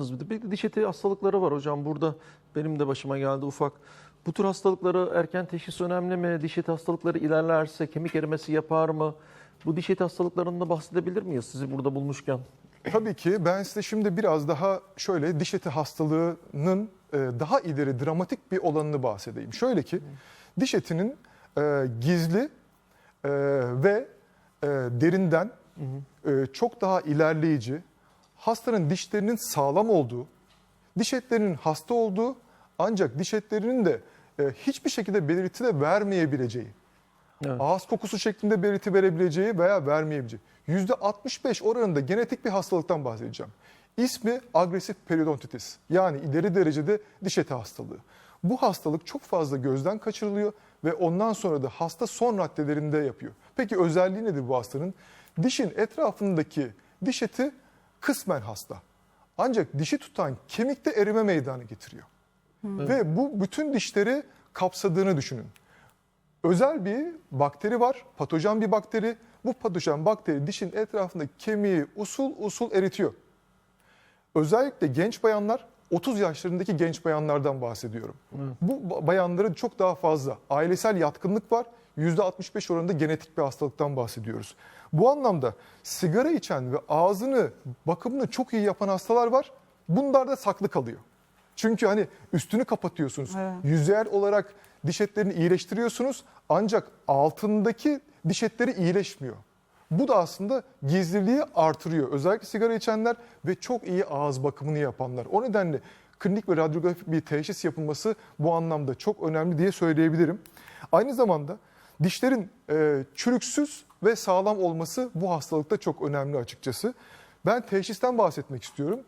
bir de. Bir de diş eti hastalıkları var hocam. Burada benim de başıma geldi ufak. Bu tür hastalıkları erken teşhis önemli mi? Diş eti hastalıkları ilerlerse kemik erimesi yapar mı? Bu diş eti hastalıklarından bahsedebilir miyiz sizi burada bulmuşken? Tabii ki ben size şimdi biraz daha şöyle diş eti hastalığının e, daha ileri dramatik bir olanını bahsedeyim. Şöyle ki diş etinin e, gizli e, ve derinden çok daha ilerleyici, hastanın dişlerinin sağlam olduğu, diş etlerinin hasta olduğu ancak diş etlerinin de e, hiçbir şekilde belirti de vermeyebileceği, Evet. ağız kokusu şeklinde belirti verebileceği veya vermeyebileceği. %65 oranında genetik bir hastalıktan bahsedeceğim. İsmi agresif periodontitis yani ileri derecede diş eti hastalığı. Bu hastalık çok fazla gözden kaçırılıyor ve ondan sonra da hasta son raddelerinde yapıyor. Peki özelliği nedir bu hastanın? Dişin etrafındaki diş eti kısmen hasta. Ancak dişi tutan kemikte erime meydana getiriyor. Ve bu bütün dişleri kapsadığını düşünün özel bir bakteri var, patojen bir bakteri. Bu patojen bakteri dişin etrafındaki kemiği usul usul eritiyor. Özellikle genç bayanlar, 30 yaşlarındaki genç bayanlardan bahsediyorum. Bu ba- bayanların çok daha fazla ailesel yatkınlık var. %65 oranında genetik bir hastalıktan bahsediyoruz. Bu anlamda sigara içen ve ağzını bakımını çok iyi yapan hastalar var. Bunlar da saklı kalıyor. Çünkü hani üstünü kapatıyorsunuz. Evet. Yüzeyel olarak diş etlerini iyileştiriyorsunuz ancak altındaki diş etleri iyileşmiyor. Bu da aslında gizliliği artırıyor. Özellikle sigara içenler ve çok iyi ağız bakımını yapanlar. O nedenle klinik ve radyografik bir teşhis yapılması bu anlamda çok önemli diye söyleyebilirim. Aynı zamanda dişlerin e, çürüksüz ve sağlam olması bu hastalıkta çok önemli açıkçası. Ben teşhisten bahsetmek istiyorum.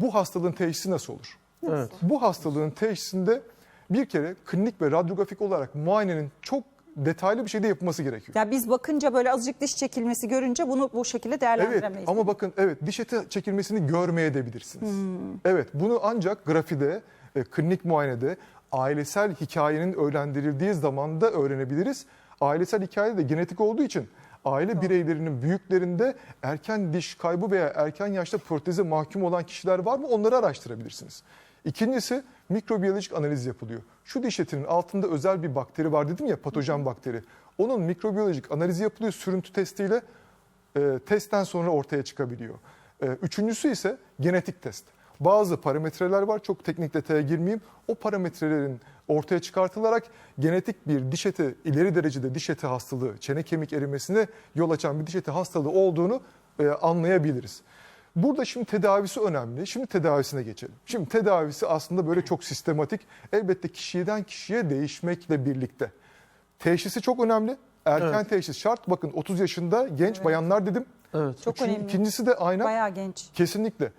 Bu hastalığın teşhisi nasıl olur? Evet. Bu hastalığın teşhisinde bir kere klinik ve radyografik olarak muayenenin çok detaylı bir şekilde yapılması gerekiyor. Ya biz bakınca böyle azıcık diş çekilmesi görünce bunu bu şekilde Evet değerlendiremeyiz. ama bakın evet diş eti çekilmesini görmeyebilirsiniz. Evet bunu ancak grafide, e, klinik muayenede ailesel hikayenin öğrendirildiği zaman da öğrenebiliriz. Ailesel hikaye de genetik olduğu için aile bireylerinin büyüklerinde erken diş kaybı veya erken yaşta proteze mahkum olan kişiler var mı onları araştırabilirsiniz. İkincisi mikrobiyolojik analiz yapılıyor. Şu diş etinin altında özel bir bakteri var dedim ya patojen bakteri. Onun mikrobiyolojik analizi yapılıyor sürüntü testiyle e, testten sonra ortaya çıkabiliyor. E, üçüncüsü ise genetik test. Bazı parametreler var çok teknik detaya girmeyeyim. O parametrelerin ortaya çıkartılarak genetik bir diş eti ileri derecede diş eti hastalığı, çene kemik erimesine yol açan bir diş eti hastalığı olduğunu e, anlayabiliriz. Burada şimdi tedavisi önemli. Şimdi tedavisine geçelim. Şimdi tedavisi aslında böyle çok sistematik. Elbette kişiden kişiye değişmekle birlikte. Teşhisi çok önemli. Erken Evet. teşhis şart. Bakın 30 yaşında genç bayanlar dedim. Evet. Çok Üçün- önemli. İkincisi de aynen Bayağı genç. kesinlikle.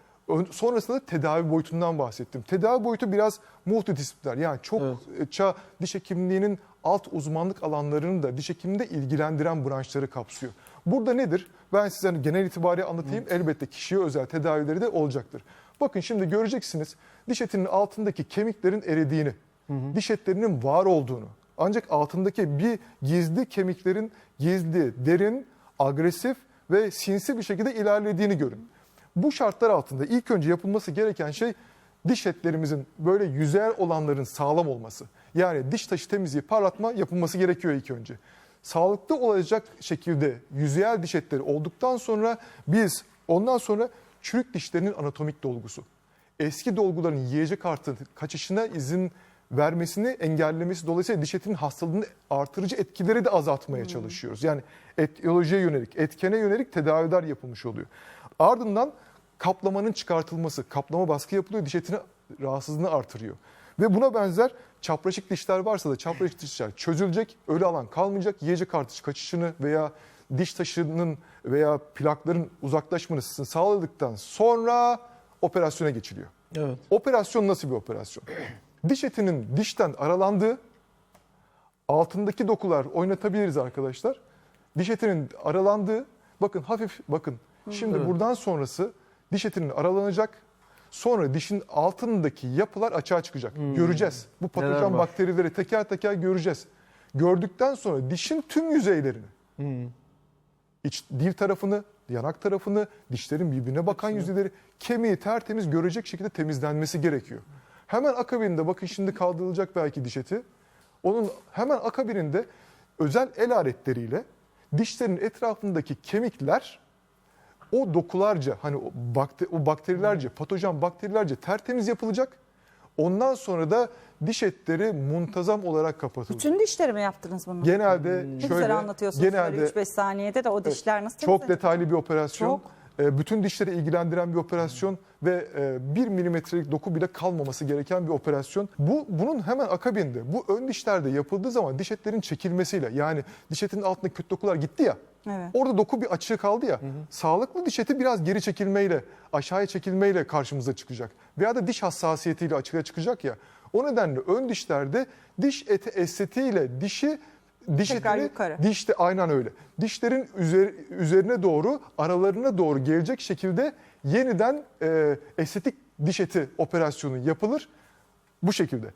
Sonrasında da tedavi boyutundan bahsettim. Tedavi boyutu biraz multidisipliner. Yani çok Evet. ça diş hekimliğinin alt uzmanlık alanlarını da diş hekiminde ilgilendiren branşları kapsıyor. Burada nedir? Ben size hani genel itibariyle anlatayım. Elbette kişiye özel tedavileri de olacaktır. Bakın şimdi göreceksiniz diş etinin altındaki kemiklerin eridiğini, diş etlerinin var olduğunu. Ancak altındaki bir gizli kemiklerin gizli, derin, agresif ve sinsi bir şekilde ilerlediğini görün. Bu şartlar altında ilk önce yapılması gereken şey diş etlerimizin böyle yüzeyel olanların sağlam olması. Yani diş taşı temizliği, parlatma yapılması gerekiyor ilk önce. Sağlıklı olacak şekilde yüzeyel diş etleri olduktan sonra biz ondan sonra çürük dişlerinin anatomik dolgusu. Eski dolguların yiyecek artı kaçışına izin vermesini engellemesi dolayısıyla diş etinin hastalığını artırıcı etkileri de azaltmaya çalışıyoruz. Yani etiyolojiye yönelik, etkene yönelik tedaviler yapılmış oluyor. Ardından kaplamanın çıkartılması, kaplama baskı yapılıyor, diş etini rahatsızlığını artırıyor. Ve buna benzer çapraşık dişler varsa da çapraşık dişler çözülecek, ölü alan kalmayacak, yiyecek artış kaçışını veya diş taşının veya plakların uzaklaşmasını sağladıktan sonra operasyona geçiliyor. Evet. Operasyon nasıl bir operasyon? Diş etinin dişten aralandığı, altındaki dokular oynatabiliriz arkadaşlar. Diş etinin aralandığı, bakın hafif bakın. Şimdi Evet. buradan sonrası diş etinin aralanacak. Sonra dişin altındaki yapılar açığa çıkacak. Göreceğiz. Bu patojen bakterileri teker teker göreceğiz. Gördükten sonra dişin tüm yüzeylerini, Hı. iç dil tarafını, yanak tarafını, dişlerin birbirine bakan yüzeyleri, kemiği tertemiz görecek şekilde temizlenmesi gerekiyor. Hemen akabinde bakın şimdi kaldırılacak belki diş eti. Onun hemen akabininde özel el aletleriyle dişlerin etrafındaki kemikler o dokularca hani o, bakte, o bakterilerce, patojen bakterilerce tertemiz yapılacak. Ondan sonra da diş etleri muntazam olarak kapatılacak. Bütün dişleri mi yaptınız bunu? Genelde Ne şöyle güzel anlatıyorsunuz genelde böyle 3-5 saniyede de o dişler nasıl çok detaylı bir operasyon. Çok. E, Bütün dişleri ilgilendiren bir operasyon ve e, bir milimetrelik doku bile kalmaması gereken bir operasyon. Bu bunun hemen akabinde bu ön dişlerde yapıldığı zaman diş etlerin çekilmesiyle yani diş etinin altındaki kötü dokular gitti ya. Evet. Orada doku bir açığı kaldı ya. Sağlıklı diş eti biraz geri çekilmeyle, aşağıya çekilmeyle karşımıza çıkacak. Veya da diş hassasiyetiyle açığa çıkacak ya. O nedenle ön dişlerde diş eti estetiğiyle dişi diş Tekrar etini yukarı. dişte aynen öyle. Dişlerin üzer- üzerine doğru, aralarına doğru gelecek şekilde yeniden e, estetik diş eti operasyonu yapılır. Bu şekilde.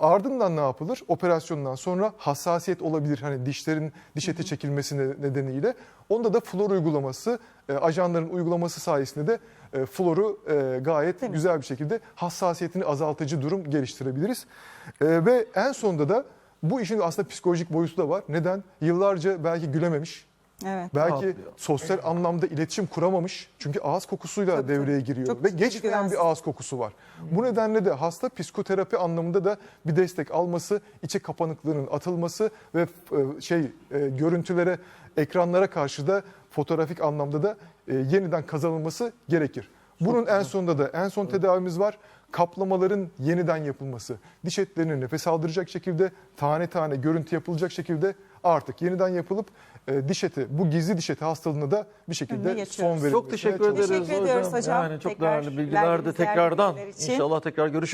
Ardından ne yapılır? Operasyondan sonra hassasiyet olabilir. Hani dişlerin diş eti çekilmesi ne- nedeniyle. Onda da flor uygulaması, e, ajanların uygulaması sayesinde de e, floru e, gayet Temiz. güzel bir şekilde hassasiyetini azaltıcı durum geliştirebiliriz. E, ve en sonunda da bu işin aslında psikolojik boyutu da var. Neden? Yıllarca belki gülememiş, Evet. belki sosyal anlamda iletişim kuramamış. Çünkü ağız kokusuyla Tabii, devreye giriyor Çok ve bir geçmeyen bir güvensizlik. ağız kokusu var. Bu nedenle de hasta psikoterapi anlamında da bir destek alması, içi kapanıklığının atılması ve e, şey e, görüntülere, ekranlara karşı da fotoğrafik anlamda da e, yeniden kazanılması gerekir. Bunun en sonunda da en son tedavimiz var. Kaplamaların yeniden yapılması. Diş etlerini nefes aldıracak şekilde tane tane görüntü yapılacak şekilde artık yeniden yapılıp e, diş eti, bu gizli diş eti hastalığına da bir şekilde son verilmesi. Çok teşekkür ederiz Teşekkür ediyoruz hocam. Yani çok Tekrar değerli bilgiler de verdiğiniz değerli tekrardan. bilgiler için. İnşallah tekrar görüşürüz.